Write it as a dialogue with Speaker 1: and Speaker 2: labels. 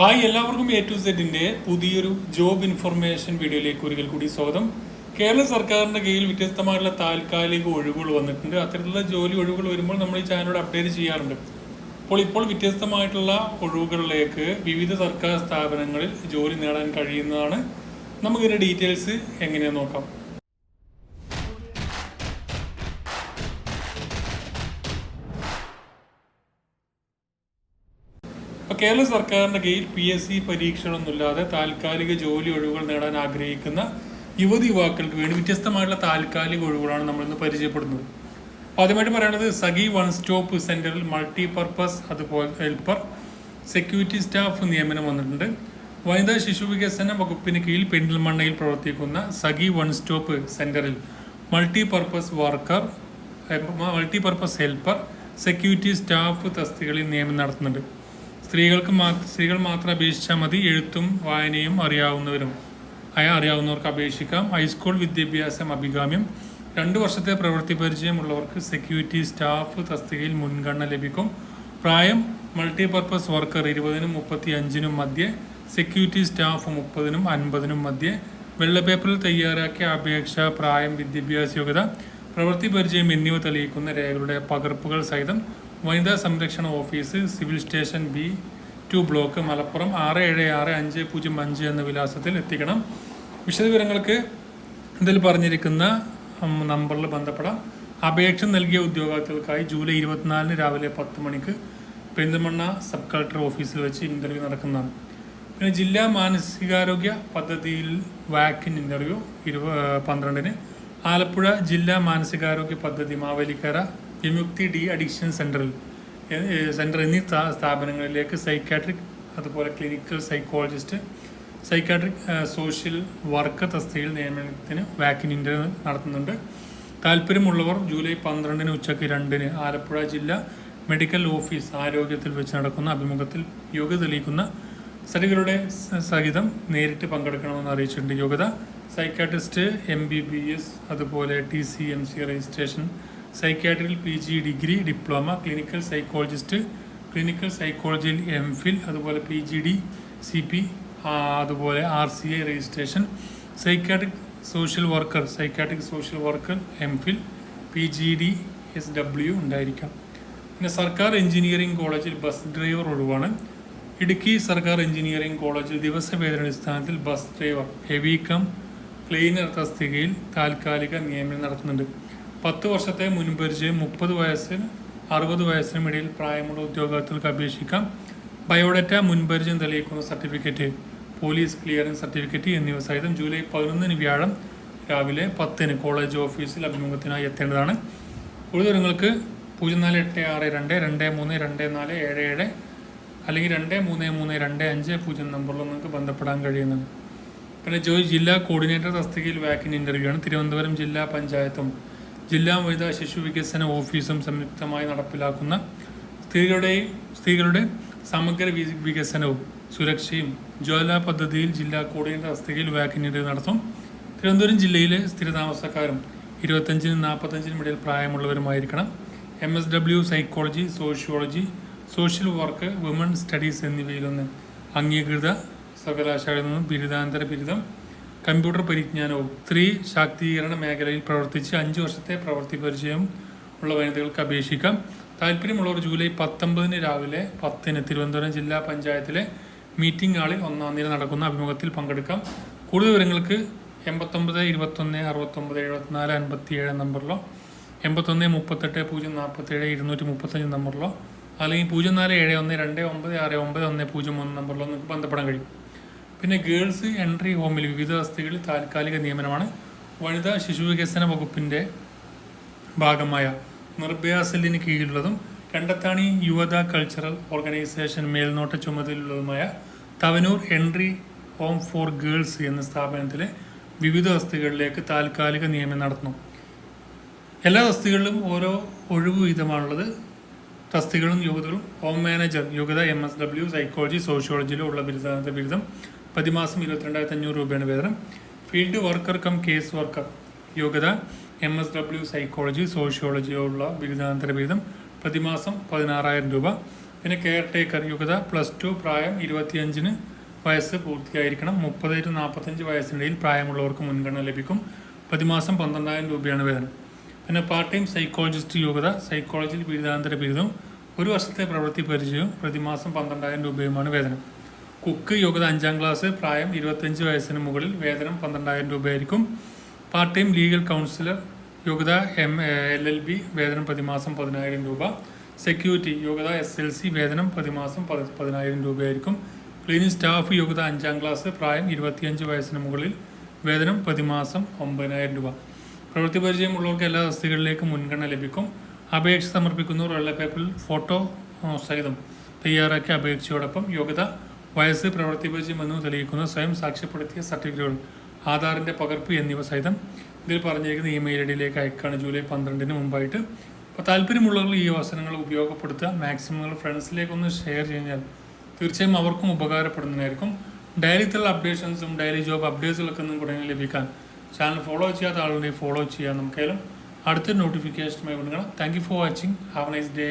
Speaker 1: Hi എല്ലാവർക്കും A to സെറ്റിന്റെ പുതിയൊരു ജോബ് ഇൻഫർമേഷൻ വീഡിയോയിലേക്ക് ഒരിക്കൽ കൂടി സ്വാഗതം. കേരള സർക്കാരിന്റെ കീഴിൽ വ്യത്യസ്തമായിട്ടുള്ള താൽക്കാലിക ഒഴിവുകൾ വന്നിട്ടുണ്ട്. അത്തരത്തിലുള്ള ജോലി ഒഴിവുകൾ വരുമ്പോൾ നമ്മൾ ഈ ചാനലോട് അപ്ഡേറ്റ് ചെയ്യാറുണ്ട്. അപ്പോൾ ഇപ്പോൾ വ്യത്യസ്തമായിട്ടുള്ള ഒഴിവുകളിലേക്ക് വിവിധ സർക്കാർ സ്ഥാപനങ്ങളിൽ ജോലി നേടാൻ കഴിയുന്നതാണ്. നമുക്കിതിന്റെ ഡീറ്റെയിൽസ് എങ്ങനെയാണെന്ന് നോക്കാം. കേരള സർക്കാരിന്റെ കീഴിൽ പി എസ് സി പരീക്ഷകളൊന്നുമില്ലാതെ താൽക്കാലിക ജോലി ഒഴിവുകൾ നേടാൻ ആഗ്രഹിക്കുന്ന യുവതി യുവാക്കൾക്ക് വേണ്ടി വ്യത്യസ്തമായിട്ടുള്ള താൽക്കാലിക ഒഴിവുകളാണ് നമ്മൾ ഇന്ന് പരിചയപ്പെടുന്നത്. അപ്പോൾ ആദ്യമായിട്ട് പറയുന്നത് സഖി വൺ സ്റ്റോപ്പ് സെന്ററിൽ മൾട്ടി പർപ്പസ് അതുപോലെ ഹെൽപ്പർ സെക്യൂരിറ്റി സ്റ്റാഫ് നിയമനം വന്നിട്ടുണ്ട്. വനിതാ ശിശു വികസന വകുപ്പിന് കീഴിൽ പെരിന്തൽമണ്ണയിൽ പ്രവർത്തിക്കുന്ന സഖി വൺ സ്റ്റോപ്പ് സെന്ററിൽ multi purpose worker multi purpose helper security staff തസ്തികളിൽ നിയമനം നടത്തുന്നുണ്ട്. സ്ത്രീകൾക്ക് സ്ത്രീകൾ മാത്രം അപേക്ഷിച്ചാൽ മതി. എഴുത്തും വായനയും അറിയാവുന്നവരും. അയ അറിയാവുന്നവർക്ക് അപേക്ഷിക്കാം. ഹൈസ്കൂൾ വിദ്യാഭ്യാസം അഭികാമ്യം. രണ്ട് വർഷത്തെ പ്രവൃത്തി പരിചയമുള്ളവർക്ക് സെക്യൂരിറ്റി സ്റ്റാഫ് തസ്തികയിൽ മുൻഗണന ലഭിക്കും. പ്രായം മൾട്ടിപർപ്പസ് വർക്കർ ഇരുപതിനും മുപ്പത്തി അഞ്ചിനും മധ്യേ. സെക്യൂരിറ്റി സ്റ്റാഫ് മുപ്പതിനും അൻപതിനും മധ്യേ. വെള്ളപ്പേപ്പറിൽ തയ്യാറാക്കിയ അപേക്ഷ പ്രായം വിദ്യാഭ്യാസ യോഗ്യത പ്രവൃത്തി പരിചയം എന്നിവ തെളിയിക്കുന്ന രേഖകളുടെ പകർപ്പുകൾ സഹിതം വനിതാ സംരക്ഷണ office civil station B two block Malappuram ആറ് ഏഴ് ആറ് അഞ്ച് പൂജ്യം അഞ്ച് എന്ന വിലാസത്തിൽ എത്തിക്കണം. വിശദവിവരങ്ങൾക്ക് ഇതിൽ പറഞ്ഞിരിക്കുന്ന നമ്പറിൽ ബന്ധപ്പെടാം. അപേക്ഷ നൽകിയ ഉദ്യോഗാർത്ഥികൾക്കായി ജൂലൈ ഇരുപത്തിനാലിന് രാവിലെ പത്ത് മണിക്ക് പെരിന്തമണ്ണ സബ് കളക്ടർ ഓഫീസിൽ വെച്ച് ഇന്റർവ്യൂ നടക്കുന്നതാണ്. പിന്നെ ജില്ലാ മാനസികാരോഗ്യ പദ്ധതിയിൽ വാക്കിൻ ഇന്റർവ്യൂ ഇരുപ പന്ത്രണ്ടിന്. ആലപ്പുഴ ജില്ലാ മാനസികാരോഗ്യ പദ്ധതി മാവേലിക്കര വിമുക്തി ഡി അഡിക്ഷൻ സെന്ററിൽ സെന്റർ എന്നീ സ്ഥാപനങ്ങളിലേക്ക് സൈക്കാട്രിക് അതുപോലെ clinical psychologist psychiatric social work തസ്തികയിൽ നിയമനത്തിന് ഇന്റർവ്യൂ നടത്തുന്നുണ്ട്. താല്പര്യമുള്ളവർ ജൂലൈ പന്ത്രണ്ടിന് ഉച്ചയ്ക്ക് രണ്ടിന് ആലപ്പുഴ ജില്ലാ മെഡിക്കൽ ഓഫീസ് ആരോഗ്യത്തിൽ വെച്ച് നടക്കുന്ന അഭിമുഖത്തിൽ യോഗ്യത തെളിയിക്കുന്ന സ്ത്രീകളുടെ സഹിതം നേരിട്ട് പങ്കെടുക്കണമെന്ന് അറിയിച്ചിട്ടുണ്ട് യോഗ്യത. Psychiatrist M B B S അതുപോലെ T C M C registration സൈക്കാട്രിയിൽ P G degree diploma clinical psychologist clinical സൈക്കോളജിയിൽ എം ഫിൽ അതുപോലെ P G D C P അതുപോലെ R C I registration psychiatric social worker psychiatric social worker M Phil P G D S W ഉണ്ടായിരിക്കാം. പിന്നെ സർക്കാർ engineering കോളേജിൽ bus driver ഒഴിവാണ്. Idukki സർക്കാർ engineering കോളേജിൽ ദിവസവേതന അടിസ്ഥാനത്തിൽ bus driver heavy cum cleaner തസ്തികയിൽ താൽക്കാലിക നിയമനം നടത്തുന്നുണ്ട്. പത്ത് വർഷത്തെ മുൻപരിചയം മുപ്പത് വയസ്സിന് അറുപത് വയസ്സിനും ഇടയിൽ പ്രായമുള്ള ഉദ്യോഗാർത്ഥികൾക്ക് അപേക്ഷിക്കാം. ബയോഡാറ്റ മുൻപരിചയം തെളിയിക്കുന്ന സർട്ടിഫിക്കറ്റ് പോലീസ് ക്ലിയറൻസ് സർട്ടിഫിക്കറ്റ് എന്നിവ സഹിതം ജൂലൈ പതിനൊന്നിന് വ്യാഴം രാവിലെ പത്തിന് കോളേജ് ഓഫീസിൽ അഭിമുഖത്തിനായി എത്തേണ്ടതാണ്. കൂടുതൽ നിങ്ങൾക്ക് പൂജ്യം നാല് എട്ട് ആറ് രണ്ട് രണ്ട് മൂന്ന് രണ്ട് നാല് ഏഴ് ഏഴ് അല്ലെങ്കിൽ രണ്ട് മൂന്ന് മൂന്ന് രണ്ട് അഞ്ച് പൂജ്യം നമ്പറിൽ നിങ്ങൾക്ക് ബന്ധപ്പെടാൻ കഴിയുന്നത് പിന്നെ ജോലി ജില്ലാ കോർഡിനേറ്റർ തസ്തികയിൽ വാക്കിൻ ഇന്റർവ്യൂ ആണ്. തിരുവനന്തപുരം ജില്ലാ പഞ്ചായത്തും ജില്ലാ വനിതാ ശിശു വികസന ഓഫീസും സംയുക്തമായി നടപ്പിലാക്കുന്ന സ്ത്രീകളുടെയും സ്ത്രീകളുടെ സമഗ്ര വികസനവും സുരക്ഷയും ജ്വാല പദ്ധതിയിൽ ജില്ലാ കോർഡിനേറ്റർ തസ്തികയിൽ വാക്സിനേറ്റ് നടത്തും. തിരുവനന്തപുരം ജില്ലയിലെ സ്ഥിരതാമസക്കാരും ഇരുപത്തഞ്ചിനും നാൽപ്പത്തഞ്ചിനും ഇടയിൽ പ്രായമുള്ളവരുമായിരിക്കണം. M S W psychology sociology social work woman studies എന്നിവയിലൊന്ന് അംഗീകൃത സർവകലാശാലയിൽ നിന്നും ബിരുദാന്തര ബിരുദം കമ്പ്യൂട്ടർ പരിജ്ഞാനവും സ്ത്രീ ശാക്തീകരണ മേഖലയിൽ പ്രവർത്തിച്ച് അഞ്ച് വർഷത്തെ പ്രവൃത്തി പരിചയം ഉള്ള വനിതകൾക്ക് അപേക്ഷിക്കാം. താല്പര്യമുള്ളവർ ജൂലൈ പത്തൊമ്പതിന് രാവിലെ പത്തിന് തിരുവനന്തപുരം ജില്ലാ പഞ്ചായത്തിലെ മീറ്റിംഗ് ഹാളിൽ ഒന്നാം തീയതി നടക്കുന്ന അഭിമുഖത്തിൽ പങ്കെടുക്കാം. കൂടുതൽ വിവരങ്ങൾക്ക് എൺപത്തൊമ്പത് ഇരുപത്തൊന്ന് അറുപത്തൊമ്പത് എഴുപത്തിനാല് അൻപത്തി ഏഴ് നമ്പറിലോ എൺപത്തൊന്ന് മുപ്പത്തെട്ട് പൂജ്യം നാൽപ്പത്തേഴ് ഇരുന്നൂറ്റി മുപ്പത്തഞ്ച് നമ്പറിലോ അല്ലെങ്കിൽ പൂജ്യം നാല് ഏഴ് ഒന്ന് രണ്ട് ഒമ്പത് ആറ് ഒമ്പത് ഒന്ന് പൂജ്യം ഒന്ന് നമ്പറിലോ നിങ്ങൾക്ക് ബന്ധപ്പെടാൻ കഴിയും. പിന്നെ ഗേൾസ് എൻട്രി ഹോമിൽ വിവിധ വസ്തുക്കളിൽ താൽക്കാലിക നിയമനമാണ്. വനിതാ ശിശു വികസന വകുപ്പിന്റെ ഭാഗമായ നിർഭയ സെല്ലിന് കീഴിലുള്ളതും കണ്ടത്താണി യുവത കൾച്ചറൽ ഓർഗനൈസേഷൻ മേൽനോട്ട ചുമതലയുള്ളതുമായ Tavanur entry home for girls എന്ന സ്ഥാപനത്തിലെ വിവിധ വസ്തുക്കളിലേക്ക് താൽക്കാലിക നിയമനം നടത്തുന്നു. എല്ലാ വസ്തുക്കളിലും ഓരോ ഒഴിവ് വിധമാണുള്ളത് തസ്തികളും യോഗ്യതകളും ഹോം മാനേജർ യോഗ്യത എം എസ് ഡബ്ല്യു സൈക്കോളജി സോഷ്യോളജിയിലോ ഉള്ള ബിരുദാനത്തെ ബിരുദം പ്രതിമാസം ഇരുപത്തിരണ്ടായിരത്തി അഞ്ഞൂറ് രൂപയാണ് വേതനം. Field worker cum case worker. യോഗ്യത എം എസ് ഡബ്ല്യു സൈക്കോളജി സോഷ്യോളജിയോ ഉള്ള ബിരുദാനന്തര ബിരുദം. പ്രതിമാസം പതിനാറായിരം രൂപ. പിന്നെ കെയർ ടേക്കർ യോഗ്യത പ്ലസ് ടു പ്രായം ഇരുപത്തിയഞ്ചിന് വയസ്സ് പൂർത്തിയായിരിക്കണം. മുപ്പത് ടു നാൽപ്പത്തഞ്ച് വയസ്സിനിടയിൽ പ്രായമുള്ളവർക്ക് മുൻഗണന ലഭിക്കും. പ്രതിമാസം പന്ത്രണ്ടായിരം രൂപയാണ് വേതനം. പിന്നെ പാർട്ട് ടൈം സൈക്കോളജിസ്റ്റ് യോഗ്യത സൈക്കോളജിയിൽ ബിരുദാനന്തര ബിരുദം. ഒരു വർഷത്തെ പ്രവൃത്തി പരിചയവും പ്രതിമാസം പന്ത്രണ്ടായിരം രൂപയുമാണ് വേതനം. കുക്ക് യോഗ്യത അഞ്ചാം ക്ലാസ് പ്രായം ഇരുപത്തഞ്ച് വയസ്സിന് മുകളിൽ വേതനം പന്ത്രണ്ടായിരം രൂപയായിരിക്കും. പാർട്ട് ടൈം ലീഗൽ കൗൺസിലർ യോഗ്യത എം എൽ എൽ ബി വേതനം പ്രതിമാസം പതിനായിരം രൂപ. സെക്യൂരിറ്റി യോഗ്യത എസ് എൽ സി വേതനം പ്രതിമാസം പതി- പതിനായിരം രൂപയായിരിക്കും. ക്ലീനിങ് സ്റ്റാഫ് യോഗ്യത അഞ്ചാം ക്ലാസ് പ്രായം ഇരുപത്തിയഞ്ച് വയസ്സിന് മുകളിൽ വേതനം പ്രതിമാസം ഒമ്പതിനായിരം രൂപ. പ്രവൃത്തി പരിചയമുള്ളവർക്ക് എല്ലാ തസ്തികളിലേക്കും മുൻഗണന ലഭിക്കും. അപേക്ഷ സമർപ്പിക്കുന്നവർ വെള്ള പേപ്പറിൽ ഫോട്ടോ സഹിതം തയ്യാറാക്കിയ അപേക്ഷയോടൊപ്പം യോഗ്യത വയസ്സ് എന്നിവ തെളിയിക്കുന്ന. സ്വയം സാക്ഷ്യപ്പെടുത്തിയ സർട്ടിഫിക്കറ്റുകൾ ആധാറിന്റെ പകർപ്പ് എന്നിവ സഹിതം ഇതിൽ പറഞ്ഞിരിക്കുന്ന ഇമെയിൽ ഐ ഡിയിലേക്ക് അയക്കാണ് ജൂലൈ പന്ത്രണ്ടിന് മുമ്പായിട്ട്. അപ്പോൾ താല്പര്യമുള്ളവർ ഈ അവസരങ്ങൾ ഉപയോഗപ്പെടുത്തുക. മാക്സിമം നിങ്ങൾ ഫ്രണ്ട്സിലേക്കൊന്ന് ഷെയർ കഴിഞ്ഞാൽ തീർച്ചയായും അവർക്കും ഉപകാരപ്പെടുന്നതായിരിക്കും. ഡെയിലിത്തുള്ള അപ്ഡേഷൻസും ഡയറി ജോബ് അപ്ഡേറ്റ്സുകളൊക്കെ നിങ്ങൾക്ക് ഉടനെ ലഭിക്കാൻ ചാനൽ ഫോളോ ചെയ്യാത്ത ആളുണ്ടെങ്കിൽ ഫോളോ ചെയ്യാൻ നമുക്കായാലും അടുത്ത നോട്ടിഫിക്കേഷനുമായി വിടുക thank you for watching. Have a nice day.